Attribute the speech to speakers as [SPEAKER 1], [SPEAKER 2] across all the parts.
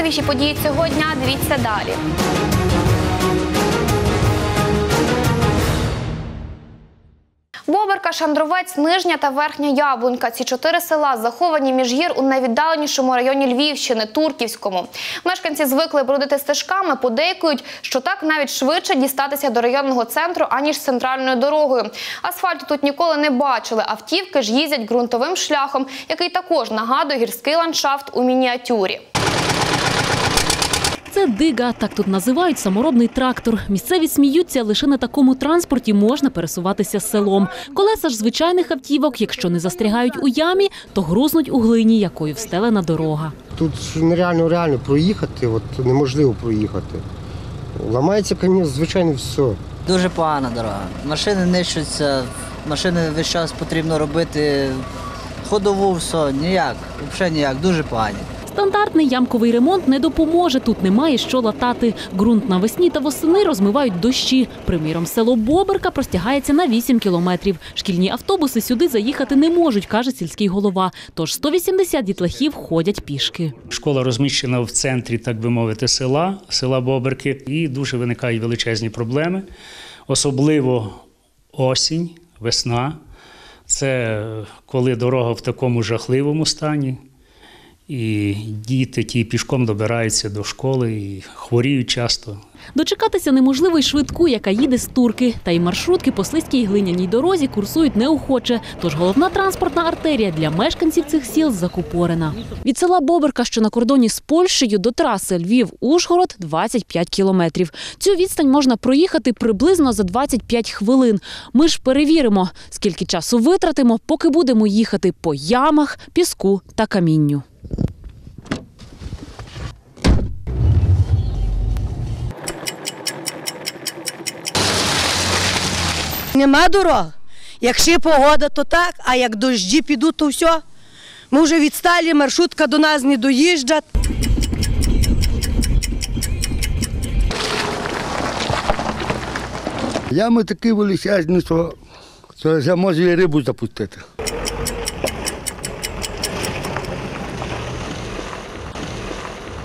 [SPEAKER 1] Найважливіші події цього дня дивіться далі. Боберка, Шандровець, Нижня та Верхня Яблунька. Ці чотири села заховані між гір у найвіддаленішому районі Львівщини Турківському. Мешканці звикли бродити стежками, подейкують, що так навіть швидше дістатися до районного центру, аніж центральною дорогою. Асфальту тут ніколи не бачили. Автівки ж їздять ґрунтовим шляхом, який також нагадує гірський ландшафт у мініатюрі.
[SPEAKER 2] Це дига, так тут називають саморобний трактор. Місцеві сміються, лише на такому транспорті можна пересуватися селом. Колеса ж звичайних автівок, якщо не застрягають у ямі, то грузнуть у глині, якою встелена дорога.
[SPEAKER 3] Тут нереально реально проїхати, от неможливо проїхати. Ламається, звісно, звичайно, все.
[SPEAKER 4] Дуже погана дорога. Машини нищаться, машини весь час потрібно робити. Ходову все, ніяк, взагалі ніяк, дуже погані.
[SPEAKER 2] Стандартний ямковий ремонт не допоможе. Тут немає що латати. Ґрунт навесні та восени розмивають дощі. Приміром, село Боберка простягається на 8 кілометрів. Шкільні автобуси сюди заїхати не можуть, каже сільський голова. Тож 180 дітлахів ходять пішки.
[SPEAKER 5] Школа розміщена в центрі, так би мовити, села, села Боберки, і дуже виникають величезні проблеми, особливо осінь, весна. Це коли дорога в такому жахливому стані, і діти ті пішком добираються до школи і хворіють часто.
[SPEAKER 2] Дочекатися неможливо й швидку, яка їде з турки. Та й маршрутки по слизькій глиняній дорозі курсують неохоче. Тож головна транспортна артерія для мешканців цих сіл закупорена. Від села Боберка, що на кордоні з Польщею, до траси Львів-Ужгород 25 кілометрів. Цю відстань можна проїхати приблизно за 25 хвилин. Ми ж перевіримо, скільки часу витратимо, поки будемо їхати по ямах, піску та камінню.
[SPEAKER 6] Нема дорог. Якщо погода, то так, а як дощі підуть, то все. Ми вже відсталі, маршрутка до нас не доїжджать.
[SPEAKER 7] Ями такі величезні, що це вже може і рибу запустити.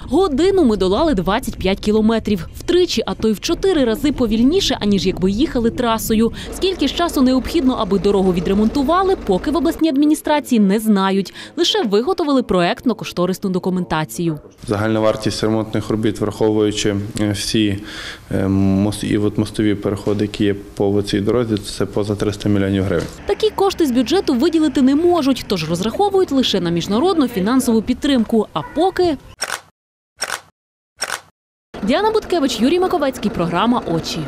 [SPEAKER 2] Годину ми долали 25 кілометрів. Втричі, а то й в чотири рази повільніше, аніж якби їхали трасою. Скільки ж часу необхідно, аби дорогу відремонтували, поки в обласній адміністрації не знають. Лише виготовили проектно-кошторисну документацію.
[SPEAKER 8] Загальна вартість ремонтних робіт, враховуючи е, всі е, і от мостові переходи, які є по цій дорозі, це поза 300 мільйонів гривень.
[SPEAKER 2] Такі кошти з бюджету виділити не можуть, тож розраховують лише на міжнародну фінансову підтримку. А поки. Діана Буткевич, Юрій Маковецький, програма Очі.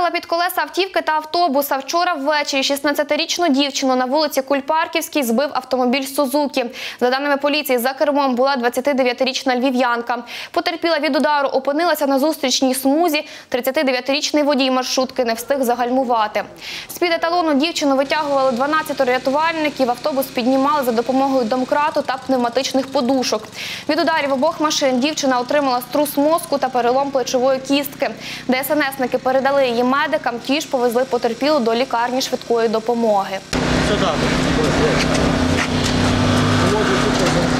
[SPEAKER 1] Потрапила під колеса автівки та автобуса. Вчора ввечері 16-річну дівчину на вулиці Кульпарківській збив автомобіль Сузукі. За даними поліції, за кермом була 29-річна львів'янка. Потерпіла від удару, опинилася на зустрічній смузі. 39-річний водій маршрутки не встиг загальмувати. З-під еталону дівчину витягували 12 рятувальників. Автобус піднімали за допомогою домкрату та пневматичних подушок. Від ударів обох машин дівчина отримала струс мозку та перелом плечової кістки. ДСНСники передали її медикам, ті ж повезли потерпілу до лікарні швидкої допомоги. Нове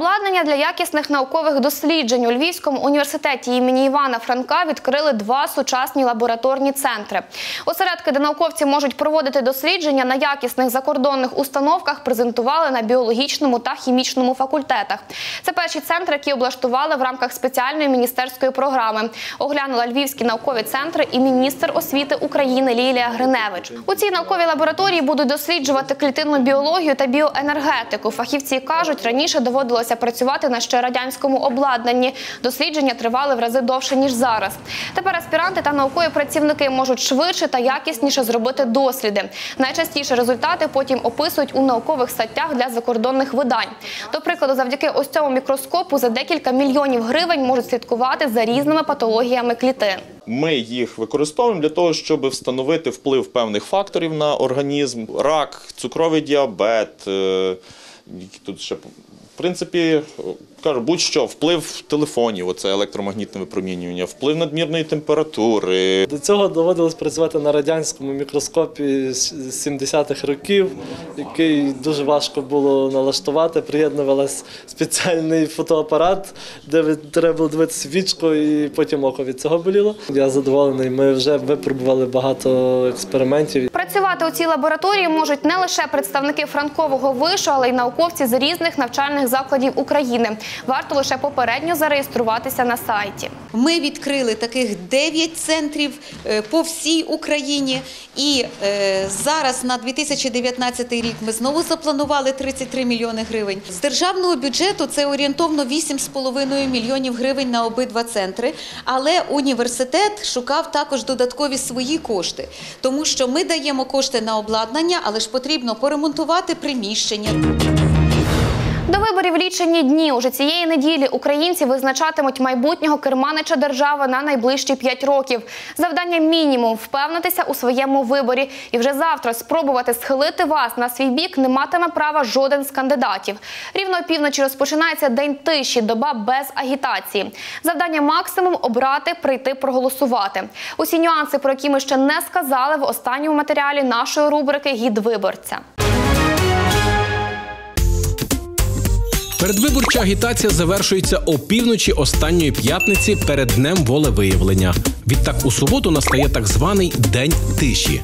[SPEAKER 1] обладнання для якісних наукових досліджень у Львівському університеті імені Івана Франка відкрили два сучасні лабораторні центри. Осередки, де науковці можуть проводити дослідження на якісних закордонних установках, презентували на біологічному та хімічному факультетах. Це перші центри, які облаштували в рамках спеціальної міністерської програми. Оглянула львівські наукові центри і міністр освіти України Лілія Гриневич. У цій науковій лабораторії будуть досліджувати клітинну біологію та біоенергетику. Фахівці кажуть, раніше доводилося працювати на ще радянському обладнанні. Дослідження тривали в рази довше ніж зараз. Тепер аспіранти та наукові працівники можуть швидше та якісніше зробити досліди. Найчастіше результати потім описують у наукових статтях для закордонних видань. До прикладу, завдяки ось цьому мікроскопу за декілька мільйонів гривень можуть слідкувати за різними патологіями клітин.
[SPEAKER 9] Ми їх використовуємо для того, щоб встановити вплив певних факторів на організм, рак, цукровий діабет. Які Тут ще в принципі Кажу, будь-що, вплив телефонів, оце електромагнітне випромінювання, вплив надмірної температури,
[SPEAKER 10] До цього доводилось працювати на радянському мікроскопі з 70-х років, який дуже важко було налаштувати. Приєднувалась спеціальний фотоапарат, де треба було дивитися вічко, і потім око від цього боліло. Я задоволений. Ми вже випробували багато експериментів.
[SPEAKER 1] Працювати у цій лабораторії можуть не лише представники Франкового вишу, але й науковці з різних навчальних закладів України. Варто лише попередньо зареєструватися на сайті.
[SPEAKER 11] Ми відкрили таких 9 центрів е, по всій Україні. І е, зараз на 2019 рік ми знову запланували 33 мільйони гривень. З державного бюджету це орієнтовно 8,5 мільйонів гривень на обидва центри. Але університет шукав також додаткові свої кошти, тому що ми даємо кошти на обладнання, але ж потрібно поремонтувати приміщення.
[SPEAKER 1] До виборів лічені дні уже цієї неділі українці визначатимуть майбутнього керманича держави на найближчі 5 років. Завдання мінімум впевнитися у своєму виборі і вже завтра спробувати схилити вас на свій бік не матиме права жоден з кандидатів. Рівно опівночі розпочинається день тиші, доба без агітації. Завдання максимум обрати, прийти проголосувати. Усі нюанси, про які ми ще не сказали в останньому матеріалі нашої рубрики Гід виборця.
[SPEAKER 12] Передвиборча агітація завершується опівночі останньої п'ятниці перед днем волевиявлення. Відтак у суботу настає так званий день тиші.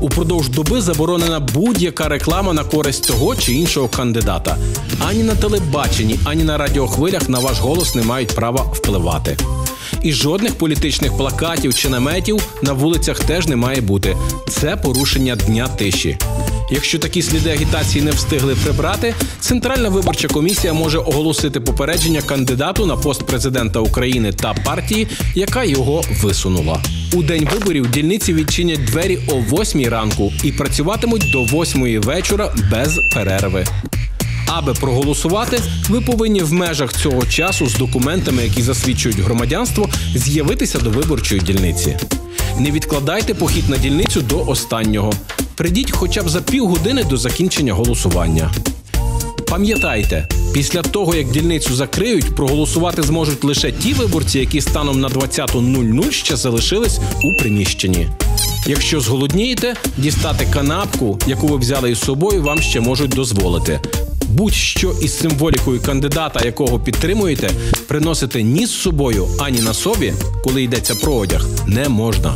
[SPEAKER 12] Упродовж доби заборонена будь-яка реклама на користь того чи іншого кандидата. Ані на телебаченні, ані на радіохвилях на ваш голос не мають права впливати. І жодних політичних плакатів чи наметів на вулицях теж не має бути. Це порушення дня тиші. Якщо такі сліди агітації не встигли прибрати, Центральна виборча комісія може оголосити попередження кандидату на пост президента України та партії, яка його висунула. У день виборів дільниці відчинять двері о 8 ранку і працюватимуть до 8 вечора без перерви. Аби проголосувати, ви повинні в межах цього часу з документами, які засвідчують громадянство, з'явитися до виборчої дільниці. Не відкладайте похід на дільницю до останнього. Прийдіть хоча б за півгодини до закінчення голосування. Пам'ятайте, після того як дільницю закриють, проголосувати зможуть лише ті виборці, які станом на 20.00 ще залишились у приміщенні. Якщо зголоднієте, дістати канапку, яку ви взяли із собою, вам ще можуть дозволити. Будь-що із символікою кандидата, якого підтримуєте, приносити ні з собою, ані на собі, коли йдеться про одяг, не можна.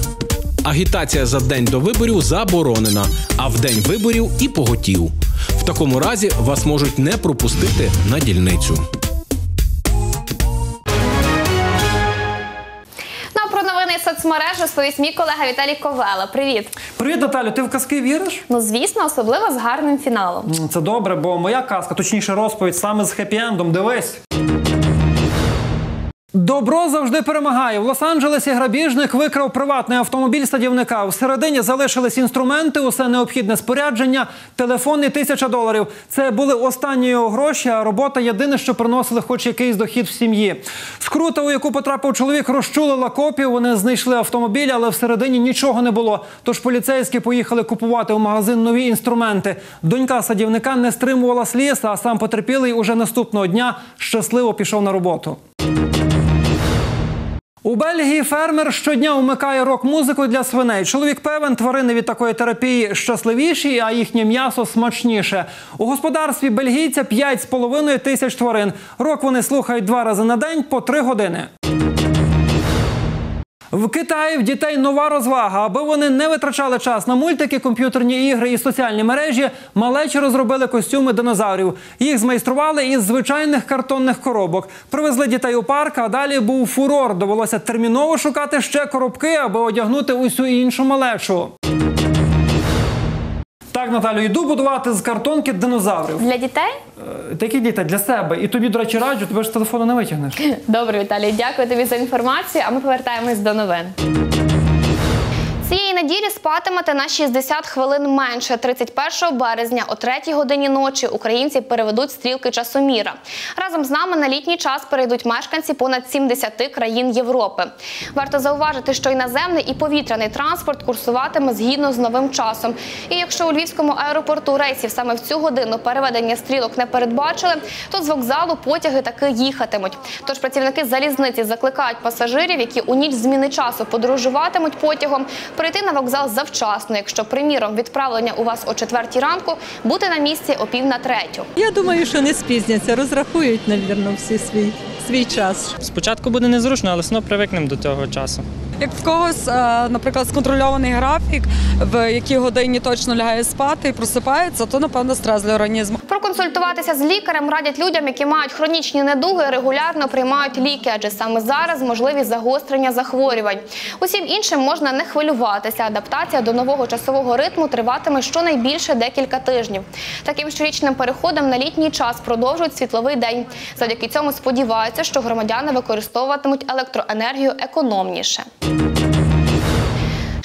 [SPEAKER 12] Агітація за день до виборів заборонена, а в день виборів і поготів. В такому разі вас можуть не пропустити на дільницю.
[SPEAKER 1] Ну про новини соцмереж розповість мій колега Віталій Ковела. Привіт!
[SPEAKER 13] Привіт, Наталю, ти в казки віриш?
[SPEAKER 1] Ну звісно, особливо з гарним фіналом.
[SPEAKER 13] Це добре, бо моя казка, точніше розповідь, саме з хеппі-ендом. Дивись. Добро завжди перемагає. В Лос-Анджелесі грабіжник викрав приватний автомобіль садівника. Всередині залишились інструменти, усе необхідне спорядження, телефон і тисяча доларів. Це були останні його гроші, а робота єдине, що приносили хоч якийсь дохід в сім'ї. Скрута, у яку потрапив чоловік, розчулила копію. Вони знайшли автомобіль, але всередині нічого не було. Тож поліцейські поїхали купувати у магазин нові інструменти. Донька садівника не стримувала сліз, а сам потерпілий уже наступного дня щасливо пішов на роботу. У Бельгії фермер щодня вмикає рок-музику для свиней. Чоловік певен, тварини від такої терапії щасливіші, а їхнє м'ясо смачніше. У господарстві бельгійця 5,5 тисяч тварин. Рок вони слухають два рази на день по три години. В Китаї в дітей нова розвага. Аби вони не витрачали час на мультики, комп'ютерні ігри і соціальні мережі, малечі розробили костюми динозаврів. Їх змайстрували із звичайних картонних коробок. Привезли дітей у парк, а далі був фурор. Довелося терміново шукати ще коробки, аби одягнути усю іншу малечу. Так, Наталю, йду будувати з картонки динозаврів.
[SPEAKER 1] Для дітей?
[SPEAKER 13] Е, Такі діти для себе. І тобі, до речі, раджу, тебе ж телефону не витягнеш.
[SPEAKER 1] Добре, Віталій, дякую тобі за інформацію. А ми повертаємось до новин. Цієї неділі спатимете на 60 хвилин менше. 31 березня о 3 годині ночі українці переведуть стрілки часоміра. Разом з нами на літній час перейдуть мешканці понад 70 країн Європи. Варто зауважити, що і наземний і повітряний транспорт курсуватиме згідно з новим часом. І якщо у Львівському аеропорту рейсів саме в цю годину переведення стрілок не передбачили, то з вокзалу потяги таки їхатимуть. Тож працівники залізниці закликають пасажирів, які у ніч зміни часу подорожуватимуть потягом, прийти на вокзал завчасно. Якщо, приміром, відправлення у вас о четвертій ранку, бути на місці о пів на третю.
[SPEAKER 14] Я думаю, що не спізняться, розрахують, навірно, всі свій, свій час.
[SPEAKER 15] Спочатку буде незручно, але все привикнемо до цього часу.
[SPEAKER 16] Як в когось, е, наприклад, сконтрольований графік, в якій годині точно лягає спати і просипається, то напевно стрес для організму.
[SPEAKER 1] Проконсультуватися з лікарем радять людям, які мають хронічні недуги, регулярно приймають ліки, адже саме зараз можливі загострення захворювань. Усім іншим можна не хвилюватися. Адаптація до нового часового ритму триватиме щонайбільше декілька тижнів. Таким щорічним переходом на літній час продовжують світловий день. Завдяки цьому сподіваються, що громадяни використовуватимуть електроенергію економніше.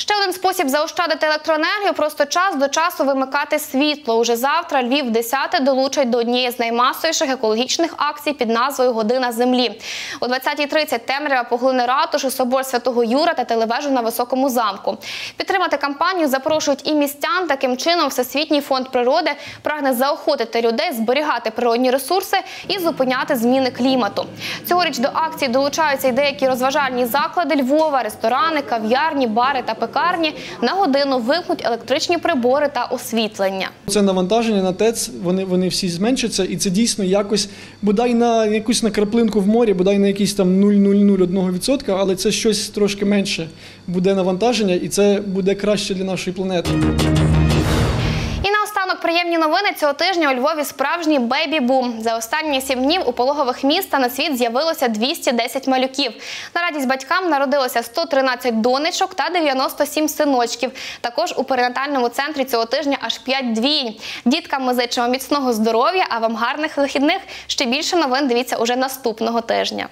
[SPEAKER 1] Ще один спосіб заощадити електроенергію просто час до часу вимикати світло. Уже завтра Львів 10 долучать до однієї з наймасовіших екологічних акцій під назвою Година землі. О 20.30 темрява поглине ратушу, собор святого Юра та телевежу на високому замку. Підтримати кампанію запрошують і містян. Таким чином, Всесвітній фонд природи прагне заохотити людей зберігати природні ресурси і зупиняти зміни клімату. Цьогоріч до акції долучаються й деякі розважальні заклади Львова, ресторани, кав'ярні, бари та пекарні. На годину вимкнуть електричні прибори та освітлення.
[SPEAKER 17] Це навантаження на ТЕЦ, вони, вони всі зменшаться, і це дійсно якось, бодай на якусь на краплинку в морі, бодай на якийсь там 0,001%, але це щось трошки менше буде навантаження, і це буде краще для нашої планети.
[SPEAKER 1] Приємні новини цього тижня у Львові справжній бейбі-бум. За останні сім днів у пологових міста на світ з'явилося 210 малюків. На радість батькам народилося 113 донечок та 97 синочків. Також у перинатальному центрі цього тижня аж 5 двійень. Діткам ми зичимо міцного здоров'я, а вам гарних вихідних. Ще більше новин дивіться уже наступного тижня.